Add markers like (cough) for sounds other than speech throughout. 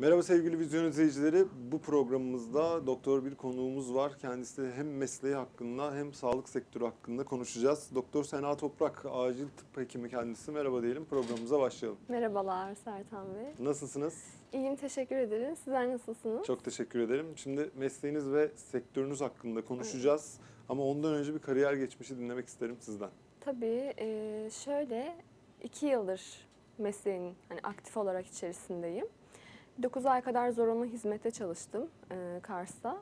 Merhaba sevgili vizyon izleyicileri. Bu programımızda doktor bir konuğumuz var. Kendisi de hem mesleği hakkında hem sağlık sektörü hakkında konuşacağız. Doktor Sena Toprak, acil tıp hekimi kendisi. Merhaba diyelim, programımıza başlayalım. Merhabalar Sertan Bey. Nasılsınız? İyiyim, teşekkür ederim. Sizler nasılsınız? Çok teşekkür ederim. Şimdi mesleğiniz ve sektörünüz hakkında konuşacağız. Ama ondan önce bir kariyer geçmişi dinlemek isterim sizden. Tabii e, şöyle iki yıldır mesleğin hani aktif olarak içerisindeyim. 9 ay kadar zorunlu hizmette çalıştım e, Kars'ta.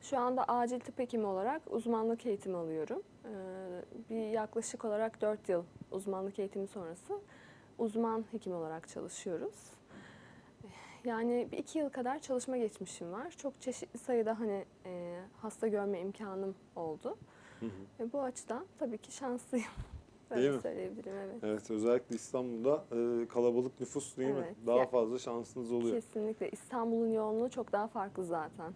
Şu anda acil tıp hekimi olarak uzmanlık eğitimi alıyorum. E, bir yaklaşık olarak 4 yıl uzmanlık eğitimi sonrası uzman hekim olarak çalışıyoruz. Yani bir iki yıl kadar çalışma geçmişim var. Çok çeşitli sayıda hani e, hasta görme imkanım oldu. Hı hı. Ve bu açıdan tabii ki şanslıyım. (laughs) Değil Böyle mi? söyleyebilirim evet. Evet, özellikle İstanbul'da e, kalabalık nüfus değil mi? Evet. Daha Ya- fazla şansınız oluyor. Kesinlikle. İstanbul'un yoğunluğu çok daha farklı zaten.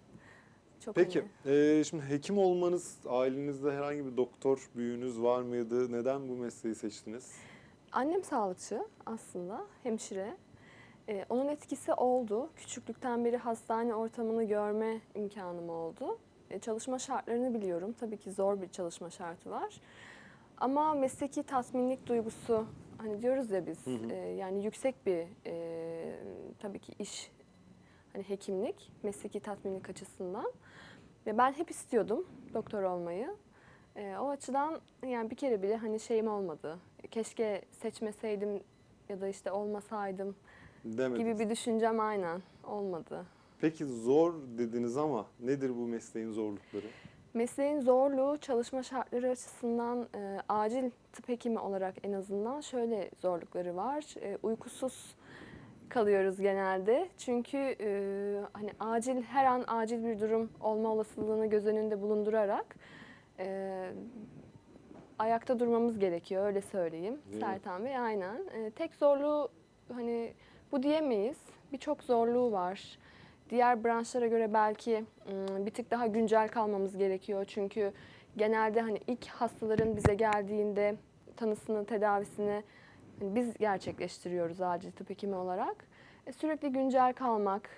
Çok Peki, hani- e, şimdi hekim olmanız, ailenizde herhangi bir doktor büyüğünüz var mıydı? Neden bu mesleği seçtiniz? Annem sağlıkçı aslında, hemşire. Ee, onun etkisi oldu. Küçüklükten beri hastane ortamını görme imkanım oldu. Ee, çalışma şartlarını biliyorum. Tabii ki zor bir çalışma şartı var. Ama mesleki tatminlik duygusu, hani diyoruz ya biz, Hı hı. e, yani yüksek bir e, tabii ki iş, hani hekimlik, mesleki tatminlik açısından. Ve ben hep istiyordum doktor olmayı. E, o açıdan yani bir kere bile hani şeyim olmadı. Keşke seçmeseydim ya da işte olmasaydım Demediniz. gibi bir düşüncem aynen olmadı. Peki zor dediniz ama nedir bu mesleğin zorlukları? Mesleğin zorluğu çalışma şartları açısından e, acil tıp hekimi olarak en azından şöyle zorlukları var. E, uykusuz kalıyoruz genelde. Çünkü e, hani acil her an acil bir durum olma olasılığını göz önünde bulundurarak e, ayakta durmamız gerekiyor öyle söyleyeyim. Değil mi? Sertan Bey aynen. E, tek zorluğu hani bu diyemeyiz. Birçok zorluğu var. Diğer branşlara göre belki bir tık daha güncel kalmamız gerekiyor. Çünkü genelde hani ilk hastaların bize geldiğinde tanısını, tedavisini hani biz gerçekleştiriyoruz acil tıp hekimi olarak. E, sürekli güncel kalmak,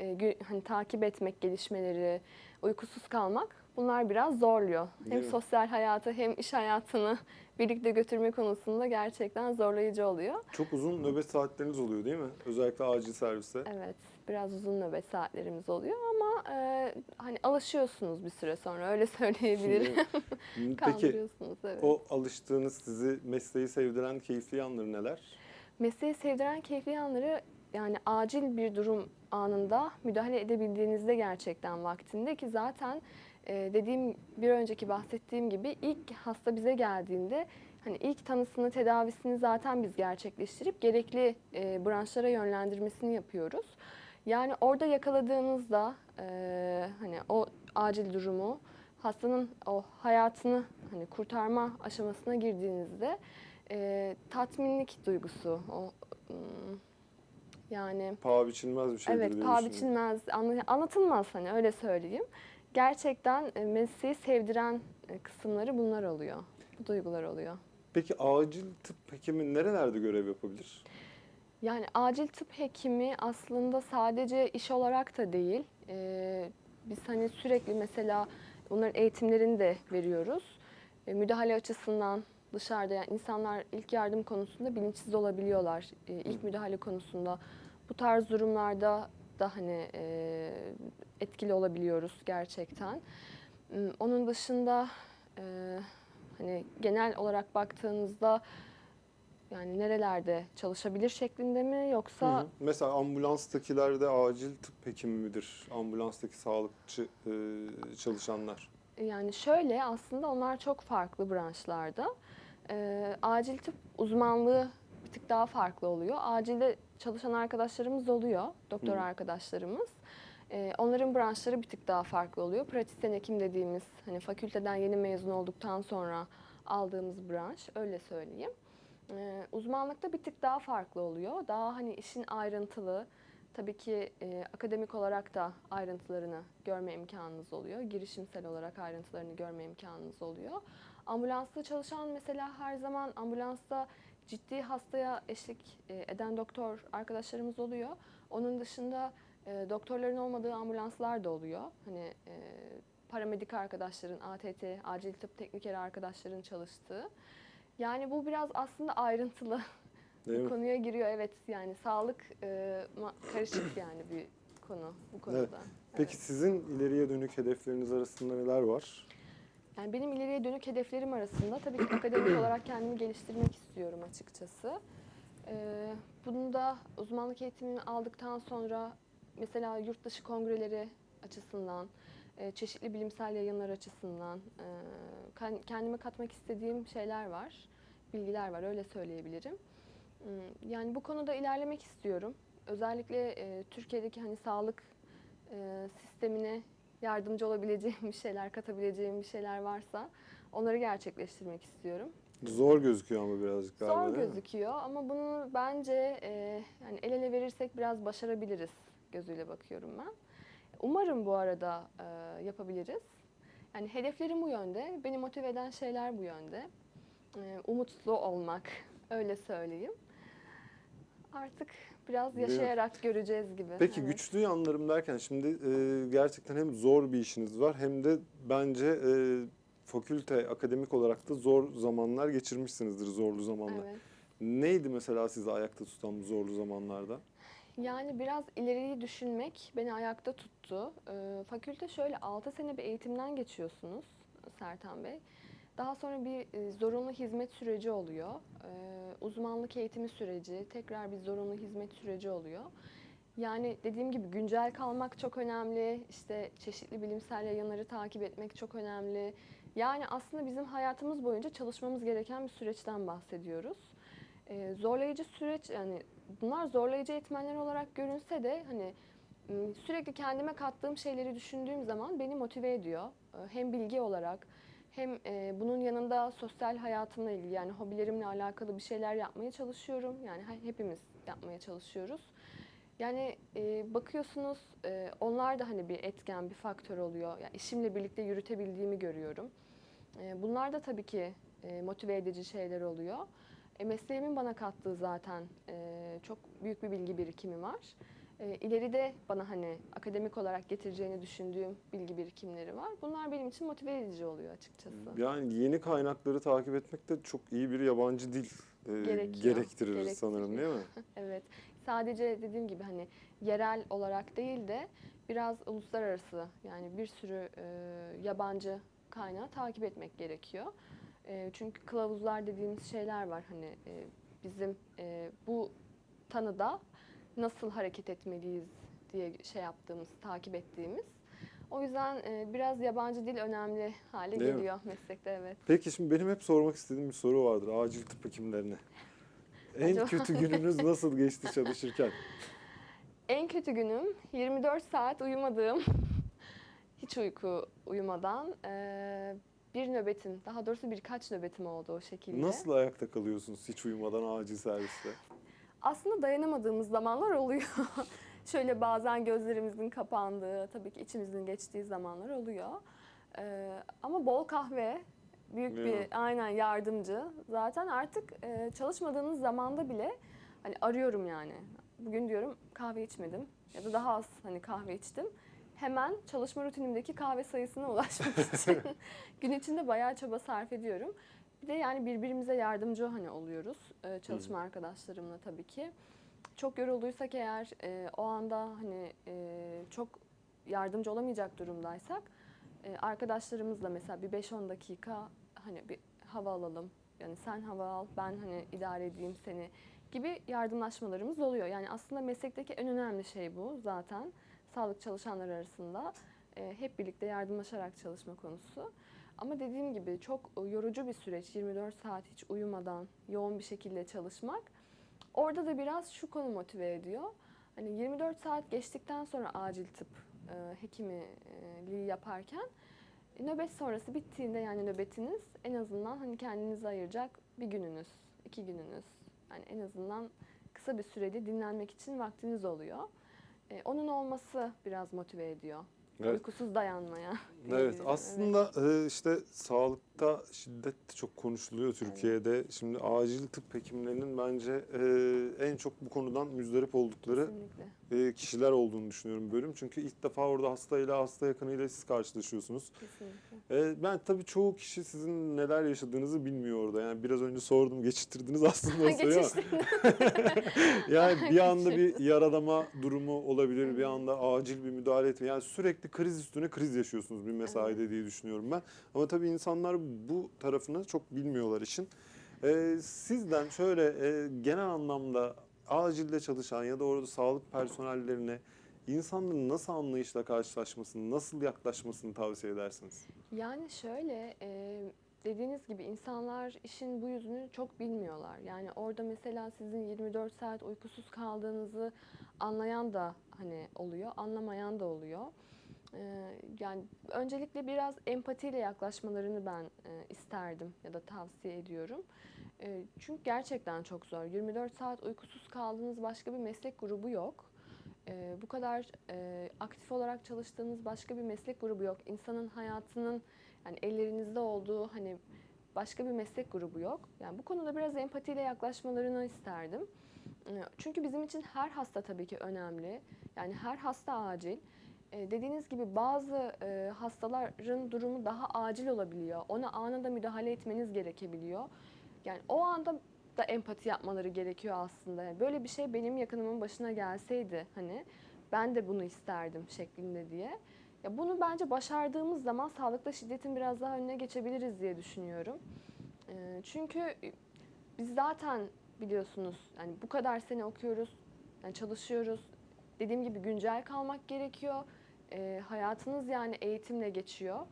e, hani takip etmek gelişmeleri, uykusuz kalmak bunlar biraz zorluyor. Hem sosyal hayatı hem iş hayatını (laughs) birlikte götürme konusunda gerçekten zorlayıcı oluyor. Çok uzun nöbet saatleriniz oluyor değil mi? Özellikle acil serviste. Evet, biraz uzun nöbet saatlerimiz oluyor ama e, hani alışıyorsunuz bir süre sonra öyle söyleyebilirim. (laughs) Peki Kaldırıyorsunuz evet. o alıştığınız sizi mesleği sevdiren keyifli yanları neler? Mesleği sevdiren keyifli yanları yani acil bir durum anında müdahale edebildiğinizde gerçekten vaktinde ki zaten e, dediğim bir önceki bahsettiğim gibi ilk hasta bize geldiğinde hani ilk tanısını tedavisini zaten biz gerçekleştirip gerekli e, branşlara yönlendirmesini yapıyoruz. Yani orada yakaladığınızda e, hani o acil durumu hastanın o hayatını hani kurtarma aşamasına girdiğinizde e, tatminlik duygusu o yani Paha biçilmez bir şeydir evet paha biçilmez anla- anlatılmaz hani öyle söyleyeyim. Gerçekten e, mesleği sevdiren kısımları bunlar oluyor. Bu duygular oluyor. Peki acil tıp hekimi nerelerde görev yapabilir? Yani acil tıp hekimi aslında sadece iş olarak da değil. Ee, biz hani sürekli mesela onların eğitimlerini de veriyoruz. E, müdahale açısından dışarıda yani insanlar ilk yardım konusunda bilinçsiz olabiliyorlar. E, ilk müdahale konusunda bu tarz durumlarda da hani e, etkili olabiliyoruz gerçekten. Onun dışında e, hani genel olarak baktığınızda yani nerelerde çalışabilir şeklinde mi Hı yoksa hı. Mesela ambulanstakiler de acil tıp hekimi midir? Ambulanstaki sağlıkçı e, çalışanlar. yani şöyle aslında onlar çok farklı branşlarda. Ee, acil tıp uzmanlığı bir tık daha farklı oluyor. Acilde çalışan arkadaşlarımız oluyor, doktor Hı. arkadaşlarımız. Ee, onların branşları bir tık daha farklı oluyor. Pratisyen hekim dediğimiz hani fakülteden yeni mezun olduktan sonra aldığımız branş öyle söyleyeyim. Ee, uzmanlıkta bir tık daha farklı oluyor. Daha hani işin ayrıntılı, tabii ki e, akademik olarak da ayrıntılarını görme imkanınız oluyor. Girişimsel olarak ayrıntılarını görme imkanınız oluyor. Ambulansta çalışan mesela her zaman ambulansta ciddi hastaya eşlik e, eden doktor arkadaşlarımız oluyor. Onun dışında E, doktorların olmadığı ambulanslar da oluyor. Hani e, paramedik arkadaşların, ATT, acil tıp teknikeri arkadaşların çalıştığı. Yani bu biraz aslında ayrıntılı Değil bir mi? konuya giriyor. Evet yani sağlık e, karışık (clears throat) yani bir konu bu konuda. Evet. Peki sizin ileriye dönük hedefleriniz arasında neler var? Yani benim ileriye dönük hedeflerim arasında tabii ki akademik (clears throat) olarak kendimi geliştirmek istiyorum açıkçası. Ee, bunu da uzmanlık eğitimini aldıktan sonra mesela yurt dışı kongreleri açısından, çeşitli bilimsel yayınlar açısından e, ken- kendime katmak istediğim şeyler var, bilgiler var öyle söyleyebilirim. Hmm, Yani bu konuda ilerlemek istiyorum. Özellikle e, Türkiye'deki hani sağlık e, sistemine yardımcı olabileceğim bir şeyler, katabileceğim bir şeyler varsa onları gerçekleştirmek istiyorum. Zor gözüküyor ama birazcık galiba Zor gözüküyor ama bunu bence e, yani el ele verirsek biraz başarabiliriz gözüyle bakıyorum ben. Umarım bu arada e, yapabiliriz. Yani hedeflerim bu yönde, beni motive eden şeyler bu yönde. E, umutlu olmak, öyle söyleyeyim. Artık biraz yaşayarak göreceğiz gibi. Peki Evet. güçlü yanlarım derken şimdi e, gerçekten hem zor bir işiniz var hem de bence e, fakülte akademik olarak da zor zamanlar geçirmişsinizdir zorlu zamanlar. Evet. Neydi mesela sizi ayakta tutan bu zorlu zamanlarda? Yani biraz ileriyi düşünmek beni ayakta tuttu. Ee, fakülte şöyle 6 sene bir eğitimden geçiyorsunuz Sertan Bey. Daha sonra bir e, zorunlu hizmet süreci oluyor. Ee, uzmanlık eğitimi süreci, tekrar bir zorunlu hizmet süreci oluyor. Yani dediğim gibi güncel kalmak çok önemli. İşte çeşitli bilimsel yayınları takip etmek çok önemli. Yani aslında bizim hayatımız boyunca çalışmamız gereken bir süreçten bahsediyoruz. Ee, zorlayıcı süreç yani bunlar zorlayıcı etmenler olarak görünse de hani sürekli kendime kattığım şeyleri düşündüğüm zaman beni motive ediyor. Hem bilgi olarak hem bunun yanında sosyal hayatımla ilgili yani hobilerimle alakalı bir şeyler yapmaya çalışıyorum. Yani he- hepimiz yapmaya çalışıyoruz. Yani e, bakıyorsunuz e, onlar da hani bir etken, bir faktör oluyor. Yani işimle birlikte yürütebildiğimi görüyorum. E, bunlar da tabii ki e, motive edici şeyler oluyor. E, mesleğimin bana kattığı zaten e, çok büyük bir bilgi birikimi var. E, ileride bana hani akademik olarak getireceğini düşündüğüm bilgi birikimleri var. Bunlar benim için motive edici oluyor açıkçası. Yani yeni kaynakları takip etmek de çok iyi bir yabancı dil e, Gerekiyor, gerektirir sanırım değil mi? (laughs) Evet. Sadece dediğim gibi hani yerel olarak değil de biraz uluslararası yani bir sürü e, yabancı kaynağı takip etmek gerekiyor. E, çünkü kılavuzlar dediğimiz şeyler var hani e, bizim e, bu tanıda nasıl hareket etmeliyiz diye şey yaptığımız, takip ettiğimiz. O yüzden e, biraz yabancı dil önemli hale Değil mi? geliyor meslekte evet. Peki şimdi benim hep sormak istediğim bir soru vardır acil tıp hekimlerine. (laughs) En kötü gününüz nasıl geçti çalışırken? (laughs) En kötü günüm 24 saat uyumadığım, (laughs) hiç uyku uyumadan eee, bir nöbetim, daha doğrusu birkaç nöbetim oldu o şekilde. Nasıl ayakta kalıyorsunuz hiç uyumadan acil serviste? Aslında dayanamadığımız zamanlar oluyor. (laughs) Şöyle bazen gözlerimizin kapandığı, tabii ki içimizin geçtiği zamanlar oluyor. Eee, ama bol kahve, büyük Değil bir aynen yardımcı. Zaten artık eee, çalışmadığınız zamanda bile hani arıyorum yani. Bugün diyorum kahve içmedim ya da daha az hani kahve içtim. Hemen çalışma rutinimdeki kahve sayısına (laughs) ulaşmak için (laughs) gün içinde bayağı çaba sarf ediyorum. Bir de yani birbirimize yardımcı hani oluyoruz eee, çalışma arkadaşlarımla tabii ki. Çok yorulduysak eğer eee, o anda hani eee, çok yardımcı olamayacak durumdaysak eee, arkadaşlarımızla mesela bir 5-10 dakika hani bir hava alalım. Yani sen hava al, ben hani idare edeyim seni gibi yardımlaşmalarımız oluyor. Yani aslında meslekteki en önemli şey bu zaten. Sağlık çalışanları arasında e, hep birlikte yardımlaşarak çalışma konusu. Ama dediğim gibi çok yorucu bir süreç. 24 saat hiç uyumadan yoğun bir şekilde çalışmak. Orada da biraz şu konu motive ediyor. Hani 24 saat geçtikten sonra acil tıp e, hekimliği yaparken e, nöbet sonrası bittiğinde yani nöbetiniz en azından hani kendinizi ayıracak bir gününüz, iki gününüz. Yani en azından kısa bir sürede dinlenmek için vaktiniz oluyor. E, onun olması biraz motive ediyor. Evet. Uykusuz dayanmaya. Evet aslında e, işte sağlıkta şiddet de çok konuşuluyor Türkiye'de. Şimdi acil tıp hekimlerinin bence e, en çok bu konudan müzdarip oldukları Kesinlikle. E, kişiler olduğunu düşünüyorum bölüm. Çünkü ilk defa orada hastayla, hasta yakınıyla siz karşılaşıyorsunuz. Kesinlikle. E, ben tabii çoğu kişi sizin neler yaşadığınızı bilmiyor orada. Yani biraz önce sordum, geçiştirdiniz (laughs) aslında o soruyu. (laughs) (laughs) Yani bir anda bir yaradama durumu olabilir, bir anda acil bir müdahale etme. Yani sürekli kriz üstüne kriz yaşıyorsunuz bir mesaide diye düşünüyorum ben. Ama tabii insanlar bu tarafını çok bilmiyorlar işin. Ee, sizden şöyle e, genel anlamda acilde çalışan ya da orada sağlık personellerine insanların nasıl anlayışla karşılaşmasını, nasıl yaklaşmasını tavsiye edersiniz? Yani şöyle e, dediğiniz gibi insanlar işin bu yüzünü çok bilmiyorlar. Yani orada mesela sizin 24 saat uykusuz kaldığınızı anlayan da hani oluyor, anlamayan da oluyor. E, yani öncelikle biraz empatiyle yaklaşmalarını ben e, isterdim ya da tavsiye ediyorum. E, çünkü gerçekten çok zor. 24 saat uykusuz kaldığınız başka bir meslek grubu yok. E, bu kadar e, aktif olarak çalıştığınız başka bir meslek grubu yok. İnsanın hayatının yani ellerinizde olduğu hani başka bir meslek grubu yok. Yani bu konuda biraz empatiyle yaklaşmalarını isterdim. Çünkü bizim için her hasta tabii ki önemli. Yani her hasta acil. E, Dediğiniz gibi bazı e, hastaların durumu daha acil olabiliyor. Ona anında müdahale etmeniz gerekebiliyor. Yani o anda da empati yapmaları gerekiyor aslında. Yani böyle bir şey benim yakınımın başına gelseydi hani ben de bunu isterdim şeklinde diye. Ya bunu bence başardığımız zaman sağlıkta şiddetin biraz daha önüne geçebiliriz diye düşünüyorum. Ee, Çünkü biz zaten biliyorsunuz yani bu kadar sene okuyoruz, yani çalışıyoruz. Dediğim gibi güncel kalmak gerekiyor. Ee, hayatınız yani eğitimle geçiyor.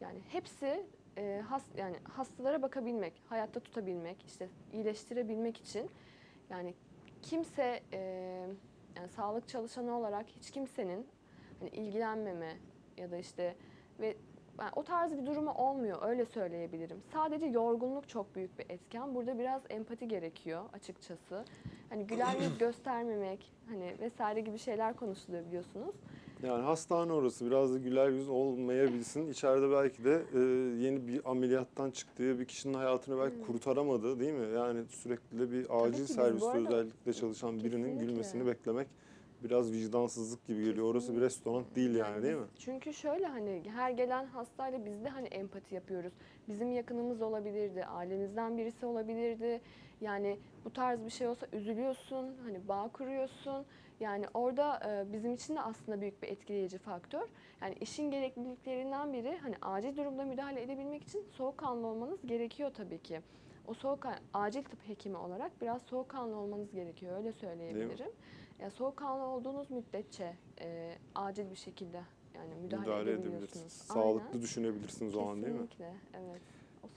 Yani hepsi e, has, yani hastalara bakabilmek, hayatta tutabilmek, işte iyileştirebilmek için yani kimse e, yani sağlık çalışanı olarak hiç kimsenin hani ilgilenmeme ya da işte ve yani o tarz bir durumu olmuyor öyle söyleyebilirim. Sadece yorgunluk çok büyük bir etken. Burada biraz empati gerekiyor açıkçası. Hani güler yüz (clears throat) göstermemek hani vesaire gibi şeyler konuşuluyor biliyorsunuz. Yani hastane orası biraz da güler yüz olmayabilsin. İçeride belki de e, yeni bir ameliyattan çıktığı bir kişinin hayatını belki Hmm. kurtaramadı değil mi? Yani sürekli de bir acil serviste arada- özellikle çalışan birinin Kesinlikle. gülmesini beklemek biraz vicdansızlık gibi geliyor. Orası bir restoran değil yani değil biz- mi? Çünkü şöyle hani her gelen hastayla biz de hani empati yapıyoruz. Bizim yakınımız olabilirdi, ailemizden birisi olabilirdi. Yani bu tarz bir şey olsa üzülüyorsun, hani bağ kuruyorsun. Yani orada e, bizim için de aslında büyük bir etkileyici faktör. Yani işin gerekliliklerinden biri hani acil durumda müdahale edebilmek için soğukkanlı olmanız gerekiyor tabii ki. O soğuk acil tıp hekimi olarak biraz soğukkanlı olmanız gerekiyor öyle söyleyebilirim. Ya soğukkanlı olduğunuz müddetçe e, acil bir şekilde yani müdahale, Müdahale edebilirsiniz. Aynen. Sağlıklı düşünebilirsiniz o an değil mi? Kesinlikle evet.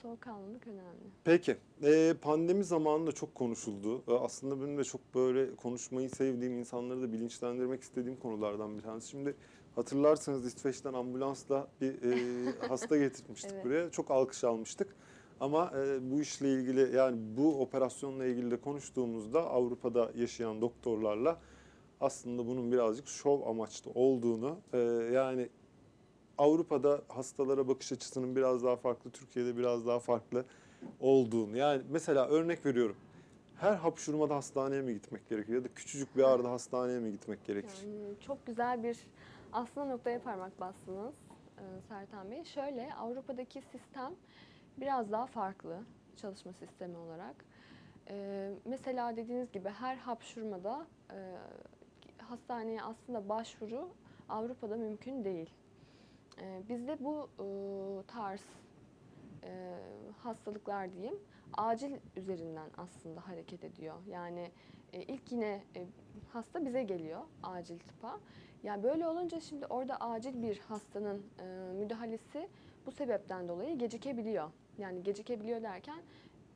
Soğukkanlılık önemli. Peki. Ee, pandemi zamanında çok konuşuldu. Ee, Aslında benim de çok böyle konuşmayı sevdiğim, insanları da bilinçlendirmek istediğim konulardan bir tanesi. Şimdi hatırlarsanız İsveç'ten ambulansla bir e, (laughs) hasta getirmiştik Evet. buraya. Çok alkış almıştık. Ama e, bu işle ilgili yani bu operasyonla ilgili de konuştuğumuzda Avrupa'da yaşayan doktorlarla aslında bunun birazcık şov amaçlı olduğunu e, yani Avrupa'da hastalara bakış açısının biraz daha farklı, Türkiye'de biraz daha farklı olduğunu. Yani mesela örnek veriyorum. Her hapşurmada hastaneye mi gitmek gerekiyor ya da küçücük bir ağrıda hastaneye mi gitmek gerekir? Yani çok güzel bir aslında noktaya parmak bastınız e, Sertan Bey. Şöyle Avrupa'daki sistem biraz daha farklı çalışma sistemi olarak. E, mesela dediğiniz gibi her hapşurmada e, hastaneye aslında başvuru Avrupa'da mümkün değil. E, bizde bu e, tarz e, hastalıklar diyeyim acil üzerinden aslında hareket ediyor. Yani e, ilk yine hasta bize geliyor acil tıpa. Yani böyle olunca şimdi orada acil bir hastanın müdahalesi bu sebepten dolayı gecikebiliyor. Yani gecikebiliyor derken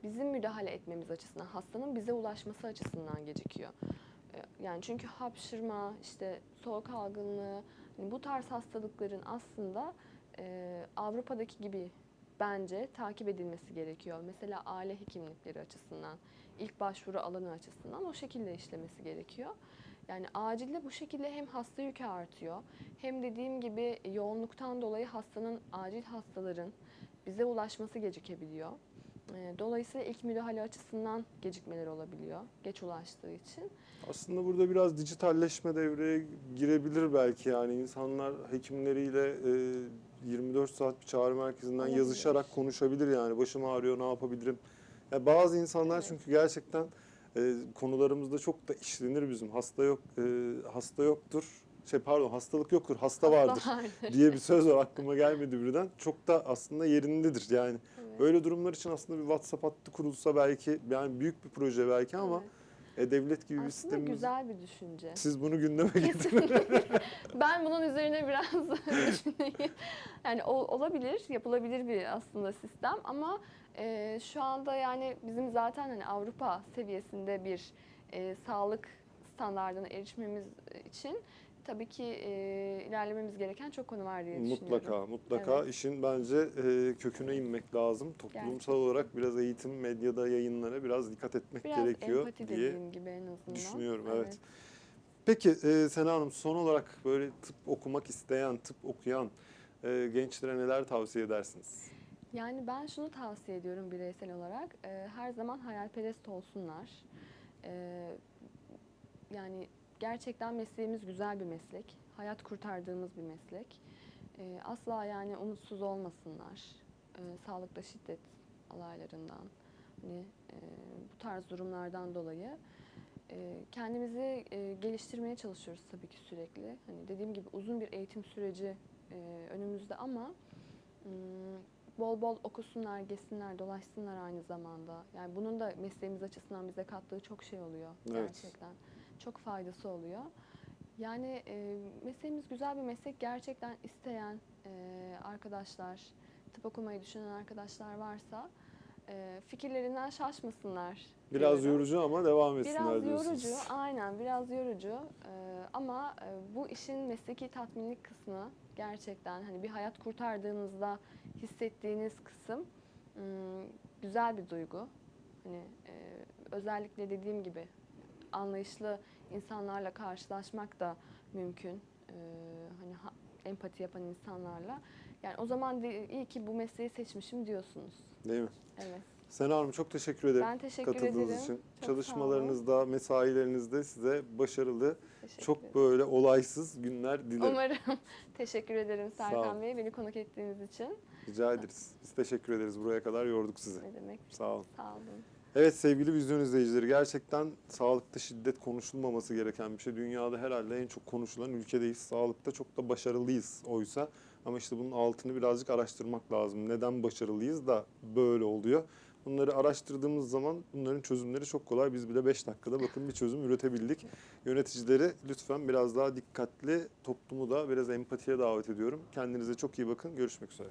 bizim müdahale etmemiz açısından, hastanın bize ulaşması açısından gecikiyor. Yani çünkü hapşırma, işte soğuk algınlığı, bu tarz hastalıkların aslında e, Avrupa'daki gibi bence takip edilmesi gerekiyor. Mesela aile hekimlikleri açısından, ilk başvuru alanı açısından o şekilde işlemesi gerekiyor. Yani acilde bu şekilde hem hasta yükü artıyor hem dediğim gibi yoğunluktan dolayı hastanın acil hastaların bize ulaşması gecikebiliyor. E, Dolayısıyla ilk müdahale açısından gecikmeler olabiliyor geç ulaştığı için. Aslında burada biraz dijitalleşme devreye girebilir belki yani insanlar hekimleriyle e, 24 saat bir çağrı merkezinden Olabilir. yazışarak konuşabilir yani başım ağrıyor ne yapabilirim. Ya bazı insanlar Evet. çünkü gerçekten e, konularımızda çok da işlenir bizim hasta yok e, hasta yoktur şey pardon hastalık yoktur hasta vardır vardır. diye bir söz var aklıma gelmedi birden. Çok da aslında yerindedir yani. Evet, Böyle durumlar için aslında bir WhatsApp hattı kurulsa belki yani büyük bir proje belki ama e, devlet gibi bir Aslında sistemimiz güzel bir düşünce. siz bunu gündeme getirin. (laughs) (laughs) ben bunun üzerine biraz (laughs) düşüneyim. Yani ol- olabilir, yapılabilir bir aslında sistem ama e, şu anda yani bizim zaten hani Avrupa seviyesinde bir e, sağlık standartına erişmemiz için tabii ki e, ilerlememiz gereken çok konu var diye düşünüyorum. mutlaka, mutlaka Evet. işin bence e, köküne inmek lazım. Toplumsal Gerçekten. olarak biraz eğitim, medyada, yayınlara biraz dikkat etmek Biraz gerekiyor diye. gibi en azından. düşünüyorum, evet. Peki e, Sena Hanım son olarak böyle tıp okumak isteyen, tıp okuyan e, gençlere neler tavsiye edersiniz? Yani ben şunu tavsiye ediyorum bireysel olarak. e, her zaman hayalperest olsunlar. E, yani gerçekten mesleğimiz güzel bir meslek. Hayat kurtardığımız bir meslek. E, asla yani umutsuz olmasınlar. E, sağlıkta şiddet olaylarından, hani e, bu tarz durumlardan dolayı. E, kendimizi e, geliştirmeye çalışıyoruz tabii ki sürekli. Hani dediğim gibi uzun bir eğitim süreci e, önümüzde ama mm, bol bol okusunlar, gezsinler, dolaşsınlar aynı zamanda. Yani bunun da mesleğimiz açısından bize kattığı çok şey oluyor Evet. gerçekten. Çok faydası oluyor. Yani e, mesleğimiz güzel bir meslek. Gerçekten isteyen e, arkadaşlar, tıp okumayı düşünen arkadaşlar varsa e, fikirlerinden şaşmasınlar. Biraz diyorum. yorucu ama devam etsinler Biraz diyorsunuz. yorucu, aynen biraz yorucu Ee, ama e, bu işin mesleki tatminlik kısmı gerçekten hani bir hayat kurtardığınızda hissettiğiniz kısım ım, güzel bir duygu. Hani e, özellikle dediğim gibi anlayışlı insanlarla karşılaşmak da mümkün. Ee, hani ha- empati yapan insanlarla. Yani o zaman de, iyi ki bu mesleği seçmişim diyorsunuz. Değil mi? Evet. Sena Hanım çok teşekkür ederim Ben teşekkür katıldığınız ederim. için. Çok. Çalışmalarınızda, mesailerinizde size başarılı, Teşekkür çok ederim. böyle olaysız günler dilerim. Umarım. (laughs) Teşekkür ederim. Serkan Bey beni konuk ettiğiniz için. Rica ederiz. Biz teşekkür ederiz. Buraya kadar yorduk sizi. Ne demek? Sağ olun. Sağ olun. Evet sevgili vizyon izleyicileri gerçekten sağlıkta şiddet konuşulmaması gereken bir şey. Dünyada herhalde en çok konuşulan ülkedeyiz. Sağlıkta çok da başarılıyız oysa. Ama işte bunun altını birazcık araştırmak lazım. Neden başarılıyız da böyle oluyor. Bunları araştırdığımız zaman bunların çözümleri çok kolay. Biz bile 5 dakikada bakın bir çözüm üretebildik. Yöneticileri lütfen biraz daha dikkatli, toplumu da biraz empatiye davet ediyorum. Kendinize çok iyi bakın. Görüşmek üzere.